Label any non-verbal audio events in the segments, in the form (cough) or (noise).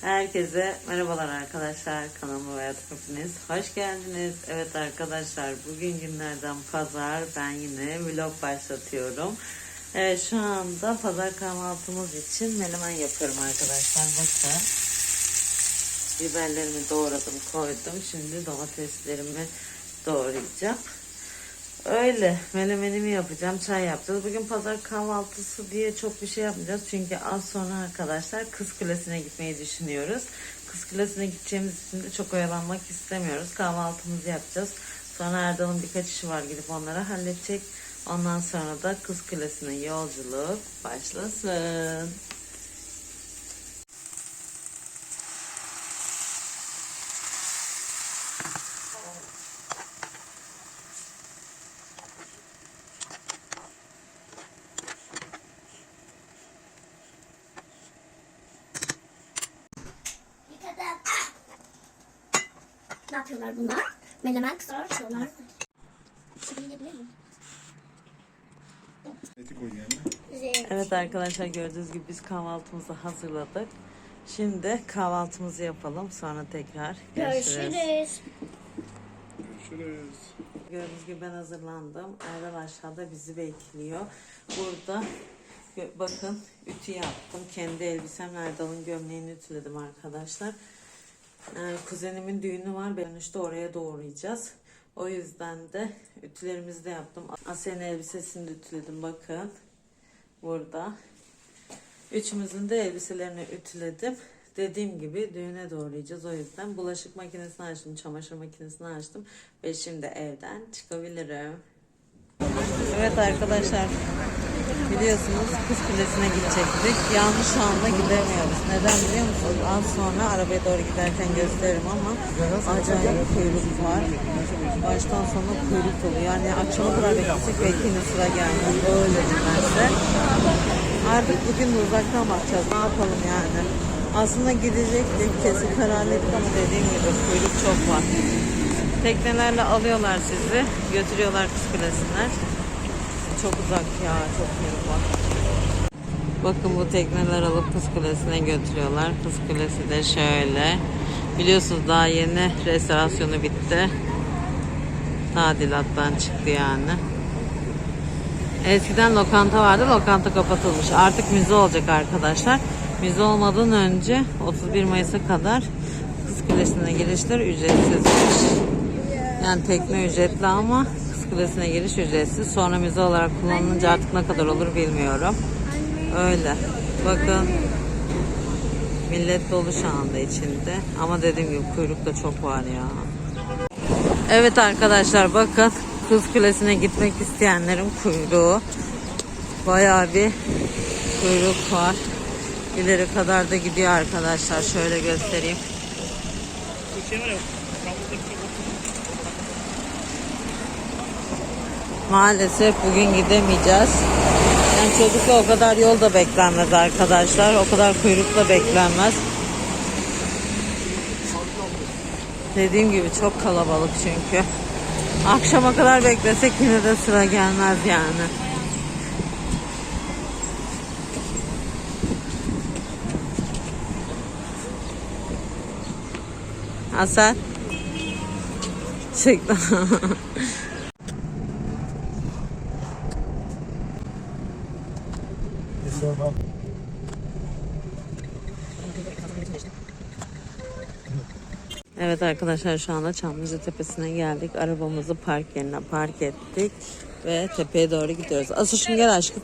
Herkese merhabalar arkadaşlar. Kanalıma ve hepiniz hoş geldiniz. Evet arkadaşlar bugün günlerden pazar. Ben yine vlog başlatıyorum. Evet, şu anda pazar kahvaltımız için menemen yapıyorum arkadaşlar. Bakın. Biberlerimi doğradım koydum. Şimdi domateslerimi doğrayacağım. Öyle menemenimi yapacağım, çay yapacağız. Bugün pazar kahvaltısı diye çok bir şey yapmayacağız. Çünkü az sonra arkadaşlar Kız Kulesi'ne gitmeyi düşünüyoruz. Kız Kulesi'ne gideceğimiz için de çok oyalanmak istemiyoruz. Kahvaltımızı yapacağız. Sonra Erdal'ın birkaç işi var gidip onları halledecek. Ondan sonra da Kız Kulesi'ne yolculuk başlasın. Ne yapıyorlar bunlar? Menemen kızartıyorlar. Şuraya yiyebilir miyim? Eti koy yani. Evet arkadaşlar gördüğünüz gibi biz kahvaltımızı hazırladık. Şimdi kahvaltımızı yapalım. Sonra tekrar görüşürüz. Görüşürüz. Görüşürüz. Gördüğünüz gibi ben hazırlandım. Erdal aşağıda bizi bekliyor. Burada bakın ütü yaptım. Kendi elbisem Erdal'ın gömleğini ütüledim arkadaşlar. Ee, kuzenimin düğünü var. Ben işte oraya doğrayacağız. O yüzden de ütülerimizi de yaptım. Asya'nın elbisesini de ütüledim bakın. Burada. Üçümüzün de elbiselerini ütüledim. Dediğim gibi düğüne doğrayacağız. O yüzden bulaşık makinesini açtım, çamaşır makinesini açtım. Ve şimdi evden çıkabilirim. Evet arkadaşlar. Biliyorsunuz Kız Kulesi'ne gidecektik. Yalnız şu anda gidemiyoruz. Neden biliyor musunuz? Az sonra arabaya doğru giderken gösteririm ama acayip kuyruk var. Baştan sona kuyruk dolu. Yani akşama kadar bekleyecek belki yine sıra gelmez. Öyle nedense. Artık bugün uzaktan bakacağız. Ne yapalım yani? Aslında gidecektik. Kesin kararlıydık ama dediğim gibi kuyruk çok var. Teknelerle alıyorlar sizi. Götürüyorlar Kız Kulesi'ne. Çok uzak ya. Çok var. Bakın bu tekneler alıp Kız Kulesi'ne götürüyorlar. Kız Kulesi de şöyle. Biliyorsunuz daha yeni restorasyonu bitti. Tadilattan çıktı yani. Eskiden lokanta vardı. Lokanta kapatılmış. Artık müze olacak arkadaşlar. Müze olmadan önce 31 Mayıs'a kadar Kız Kulesi'ne girişler ücretsizmiş. Yani tekne ücretli ama Kız Kulesi'ne giriş ücretsiz. Sonra müze olarak kullanılınca artık ne kadar olur bilmiyorum. Öyle. Bakın millet dolu şu anda içinde. Ama dediğim gibi kuyruk da çok var ya. Evet arkadaşlar bakın Kız Kulesi'ne gitmek isteyenlerin kuyruğu. Bayağı bir kuyruk var. İleri kadar da gidiyor arkadaşlar. Şöyle göstereyim. Maalesef bugün gidemeyeceğiz. Yani çocukla o kadar yol da beklenmez arkadaşlar. O kadar kuyruk da beklenmez. Dediğim gibi çok kalabalık çünkü. Akşama kadar beklesek yine de sıra gelmez yani. Hasan. Çıktı. (laughs) Evet arkadaşlar şu anda Çamlıca Tepesi'ne geldik. Arabamızı park yerine park ettik. Ve tepeye doğru gidiyoruz. Asuşum gel aşkım.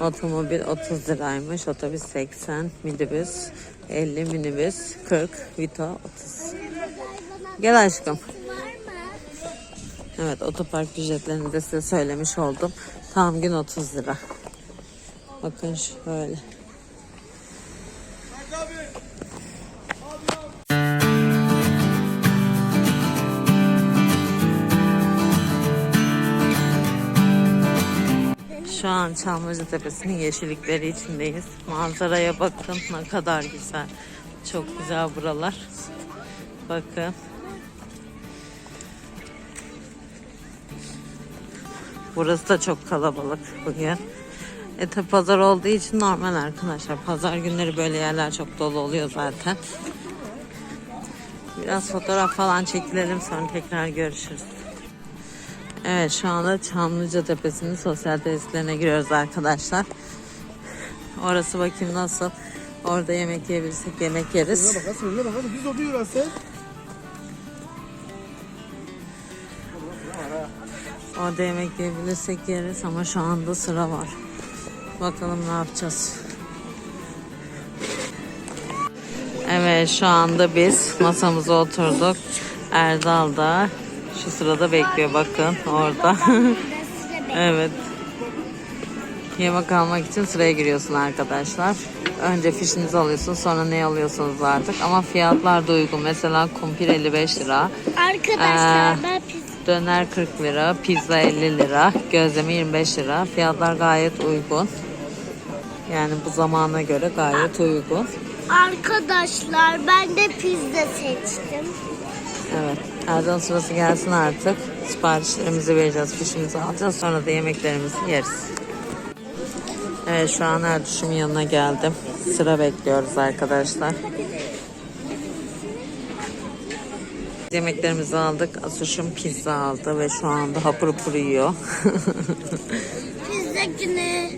Otomobil 30 liraymış, otobüs 80, minibüs 50, minibüs 40, Vito 30. Gel aşkım. Evet otopark ücretlerini de size söylemiş oldum. Tam gün 30 lira. Bakın şöyle. Şu an Çamlıca Tepesi'nin yeşillikleri içindeyiz. Manzaraya bakın ne kadar güzel. Çok güzel buralar. Bakın. Burası da çok kalabalık bugün. E tabi pazar olduğu için normal arkadaşlar. Pazar günleri böyle yerler çok dolu oluyor zaten. Biraz fotoğraf falan çekilelim sonra tekrar görüşürüz. Evet şu anda Çamlıca Tepesi'nin sosyal tesislerine giriyoruz arkadaşlar. Orası bakayım nasıl. Orada yemek yiyebilirsek yemek yeriz. Önüne bak, önüne bak. Düz oturuyor lan Orada yemek yiyebilirsek yeriz ama şu anda sıra var. Bakalım ne yapacağız. Evet şu anda biz masamıza oturduk. Erdal da şu sırada bekliyor bakın orada. (laughs) evet. Yemek almak için sıraya giriyorsun arkadaşlar. Önce fişinizi alıyorsun sonra ne alıyorsunuz artık. Ama fiyatlar da uygun. Mesela kumpir 55 lira. Arkadaşlar Ee, ben pis Döner 40 lira, pizza 50 lira, gözleme 25 lira. Fiyatlar gayet uygun. Yani bu zamana göre gayet uygun. Arkadaşlar ben de pizza seçtim. Evet. Erdal sırası gelsin artık. Siparişlerimizi vereceğiz, fişimizi alacağız. Sonra da yemeklerimizi yeriz. Evet şu an Erduş'un yanına geldim. Sıra bekliyoruz arkadaşlar. Yemeklerimizi aldık. Asuş'um pizza aldı ve şu anda hapur hapur yiyor. (laughs) Pizza günü.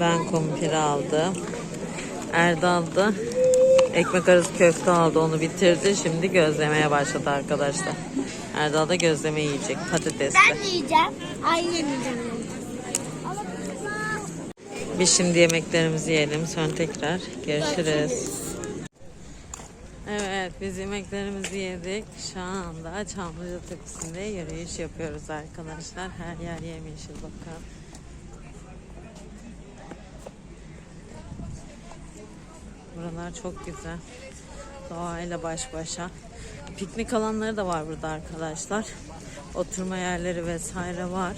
Ben kumpir aldım. Erdal da ekmek arası köfte aldı onu bitirdi. Şimdi gözlemeye başladı arkadaşlar. Erdal da gözleme yiyecek patatesli. Ben yiyeceğim. Ay yemeyeceğim. Biz şimdi yemeklerimizi yiyelim sonra tekrar görüşürüz. Evet biz yemeklerimizi yedik. Şu anda Çamlıca Tepesi'nde yürüyüş yapıyoruz arkadaşlar. Her yer yemyeşil bakın. Buralar çok güzel. Doğayla baş başa. Piknik alanları da var burada arkadaşlar. Oturma yerleri vesaire var.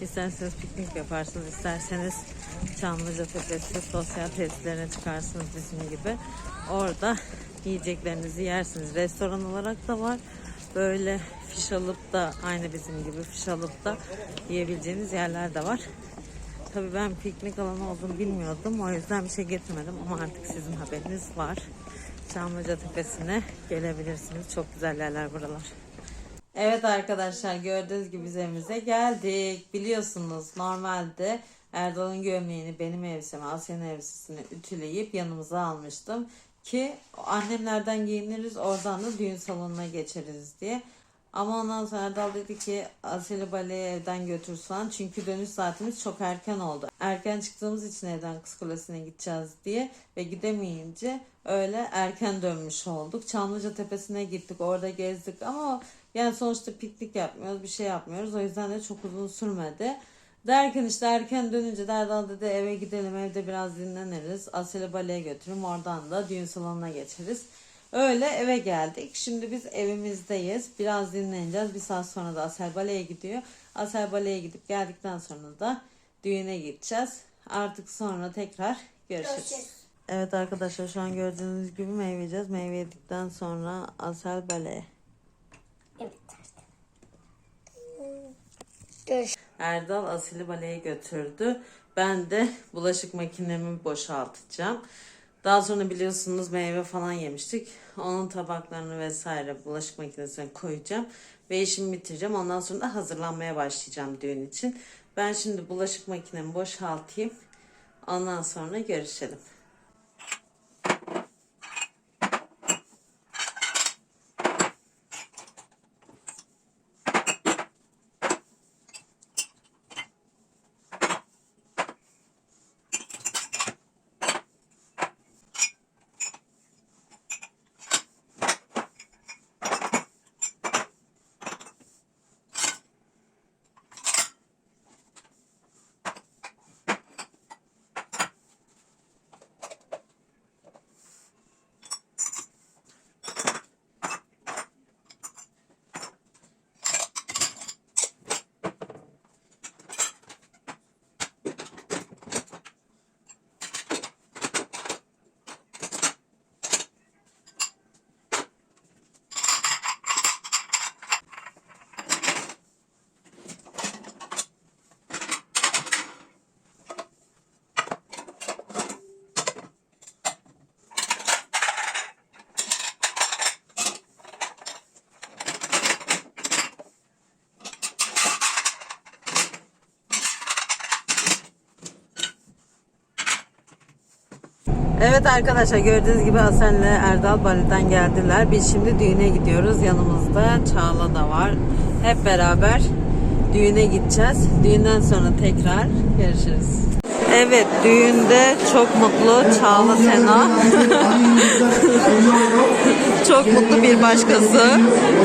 İsterseniz piknik yaparsınız, isterseniz Çamlıca Tepesi sosyal tesislerine çıkarsınız bizim gibi. Orada yiyeceklerinizi yersiniz. Restoran olarak da var. Böyle fiş alıp da aynı bizim gibi fiş alıp da yiyebileceğiniz yerler de var. Tabii ben piknik alanı olduğunu bilmiyordum. O yüzden bir şey getirmedim ama artık sizin haberiniz var. Çamlıca Tepesi'ne gelebilirsiniz. Çok güzel yerler buralar. Evet arkadaşlar gördüğünüz gibi biz evimize geldik. Biliyorsunuz normalde Erdal'ın gömleğini benim elbiseme, Asya'nın elbisesini ütüleyip yanımıza almıştım. Ki annemlerden giyiniriz oradan da düğün salonuna geçeriz diye. Ama ondan sonra Erdal dedi ki Asel'i baleye evden götürsen çünkü dönüş saatimiz çok erken oldu. Erken çıktığımız için evden Kız Kulesi'ne gideceğiz diye ve gidemeyince öyle erken dönmüş olduk. Çamlıca Tepesi'ne gittik orada gezdik ama yani sonuçta piknik yapmıyoruz bir şey yapmıyoruz o yüzden de çok uzun sürmedi. Derken işte erken dönünce de Erdal dedi eve gidelim evde biraz dinleniriz. Asel'i baleye götürürüm oradan da düğün salonuna geçeriz. Öyle eve geldik. Şimdi biz evimizdeyiz. Biraz dinleneceğiz. Bir saat sonra da Asel Bale'ye gidiyor. Asel Bale'ye gidip geldikten sonra da düğüne gideceğiz. Artık sonra tekrar görüşürüz. Görüşürüz. Evet arkadaşlar şu an gördüğünüz gibi meyve yiyeceğiz. Meyve yedikten sonra Asel Bale'ye. Evet. Görüş. Erdal Asil'i baleye götürdü. Ben de (laughs) bulaşık makinemi boşaltacağım. Daha sonra biliyorsunuz meyve falan yemiştik. Onun tabaklarını vesaire bulaşık makinesine koyacağım. Ve işimi bitireceğim. Ondan sonra da hazırlanmaya başlayacağım düğün için. Ben şimdi bulaşık makinemi boşaltayım. Ondan sonra görüşelim. Evet arkadaşlar gördüğünüz gibi Asen'le Erdal Bali'den geldiler. Biz şimdi düğüne gidiyoruz. Yanımızda Çağla da var. Hep beraber düğüne gideceğiz. Düğünden sonra tekrar görüşürüz. Evet düğünde çok mutlu Çağla Sena. (laughs) çok mutlu bir başkası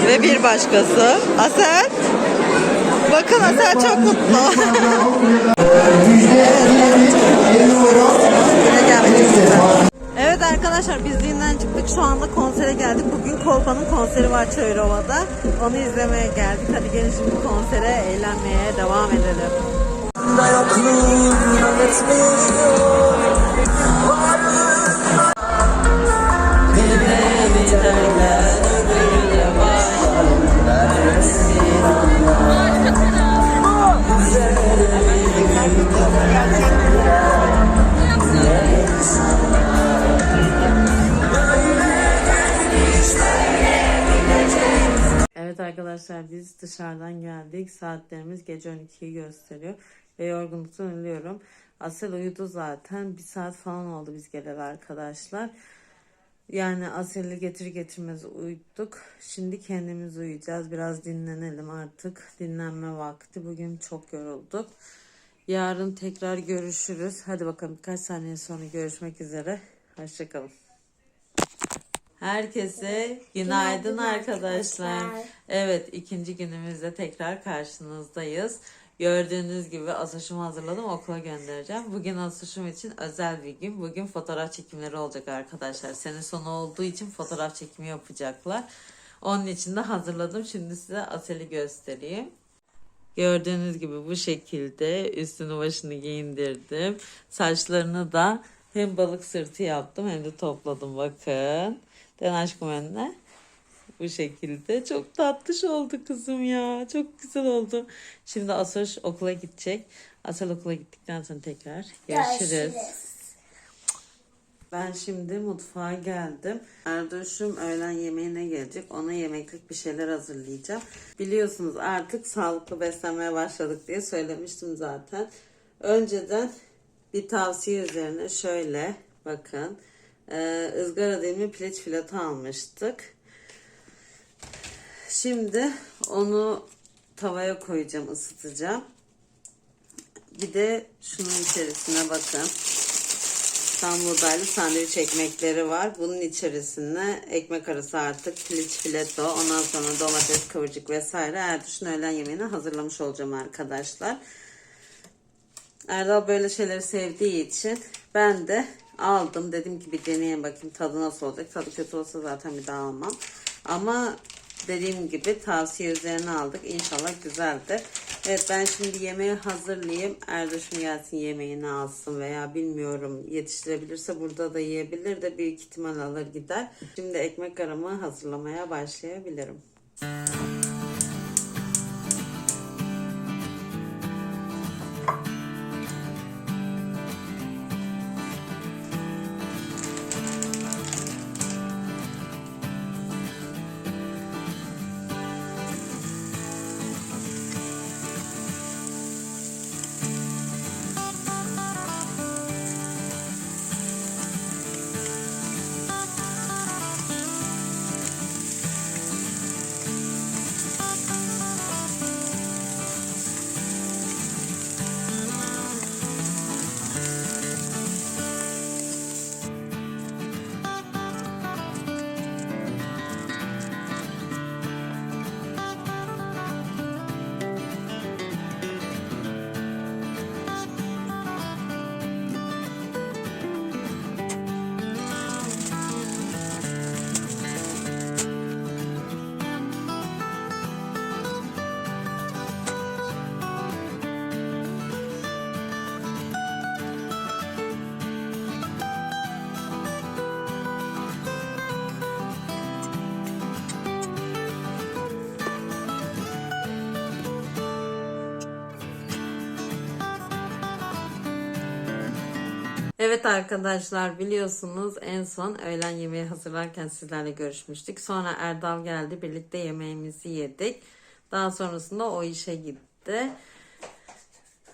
ve bir başkası. Asel. Bakın Asel çok mutlu. (laughs) arkadaşlar biz düğünden çıktık. Şu anda konsere geldik. Bugün Kolpa'nın konseri var Çayırova'da. Onu izlemeye geldik. Hadi gelin şimdi konsere eğlenmeye devam edelim. Evet arkadaşlar biz dışarıdan geldik. Saatlerimiz gece 12'yi gösteriyor. Ve yorgunluktan ölüyorum. Asel uyudu zaten. Bir saat falan oldu biz geleli arkadaşlar. Yani Asel'i getir getirmez uyuduk. Şimdi kendimiz uyuyacağız. Biraz dinlenelim artık. Dinlenme vakti. Bugün çok yorulduk. Yarın tekrar görüşürüz. Hadi bakalım birkaç saniye sonra görüşmek üzere. Hoşçakalın. Herkese günaydın, Günaydın arkadaşlar. arkadaşlar. Evet ikinci günümüzde tekrar karşınızdayız. Gördüğünüz gibi asuşumu hazırladım okula göndereceğim. Bugün asuşum için özel bir gün. Bugün fotoğraf çekimleri olacak arkadaşlar. Sene sonu olduğu için fotoğraf çekimi yapacaklar. Onun için de hazırladım. Şimdi size Asel'i göstereyim. Gördüğünüz gibi bu şekilde üstünü başını giyindirdim. Saçlarını da hem balık sırtı yaptım hem de topladım bakın. Den aşkım önüne. Bu şekilde. Çok tatlış oldu kızım ya. Çok güzel oldu. Şimdi Asoş okula gidecek. Asel okula gittikten sonra tekrar görüşürüz. Ben şimdi mutfağa geldim. Erdoş'um öğlen yemeğine gelecek. Ona yemeklik bir şeyler hazırlayacağım. Biliyorsunuz artık sağlıklı beslenmeye başladık diye söylemiştim zaten. Önceden bir tavsiye üzerine şöyle bakın. Ee, ızgara dilimi piliç filatı almıştık. Şimdi onu tavaya koyacağım, ısıtacağım. Bir de şunun içerisine bakın. Tam buğdaylı sandviç ekmekleri var. Bunun içerisine ekmek arası artık piliç fileto, ondan sonra domates kıvırcık vesaire Erduş'un öğlen yemeğini hazırlamış olacağım arkadaşlar. Erdal böyle şeyleri sevdiği için ben de aldım. Dedim ki bir deneyeyim bakayım tadı nasıl olacak. Tadı kötü olsa zaten bir daha almam. Ama dediğim gibi tavsiye üzerine aldık. İnşallah güzeldir. Evet ben şimdi yemeği hazırlayayım. Erdoş'um gelsin yemeğini alsın veya bilmiyorum yetiştirebilirse burada da yiyebilir de büyük ihtimal alır gider. Şimdi ekmek aramı hazırlamaya başlayabilirim. Evet arkadaşlar biliyorsunuz en son öğlen yemeği hazırlarken sizlerle görüşmüştük. Sonra Erdal geldi birlikte yemeğimizi yedik. Daha sonrasında o işe gitti.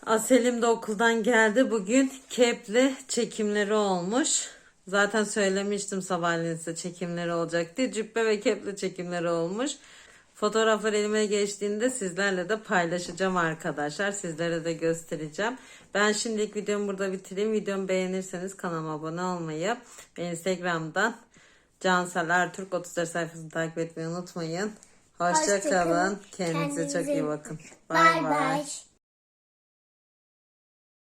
Aselim de okuldan geldi. Bugün kepli çekimleri olmuş. Zaten söylemiştim sabahleyin size çekimleri olacak diye. Cübbe ve kepli çekimleri olmuş. Fotoğraflar elime geçtiğinde sizlerle de paylaşacağım arkadaşlar. Sizlere de göstereceğim. Ben şimdilik videomu burada bitireyim. Videomu beğenirseniz kanalıma abone olmayı ve Instagram'dan Cansel Ertürk 34 sayfasını takip etmeyi unutmayın. Hoşça Hoşça kalın. kalın. Kendinize çok Kendinize iyi bakın. Bye bye.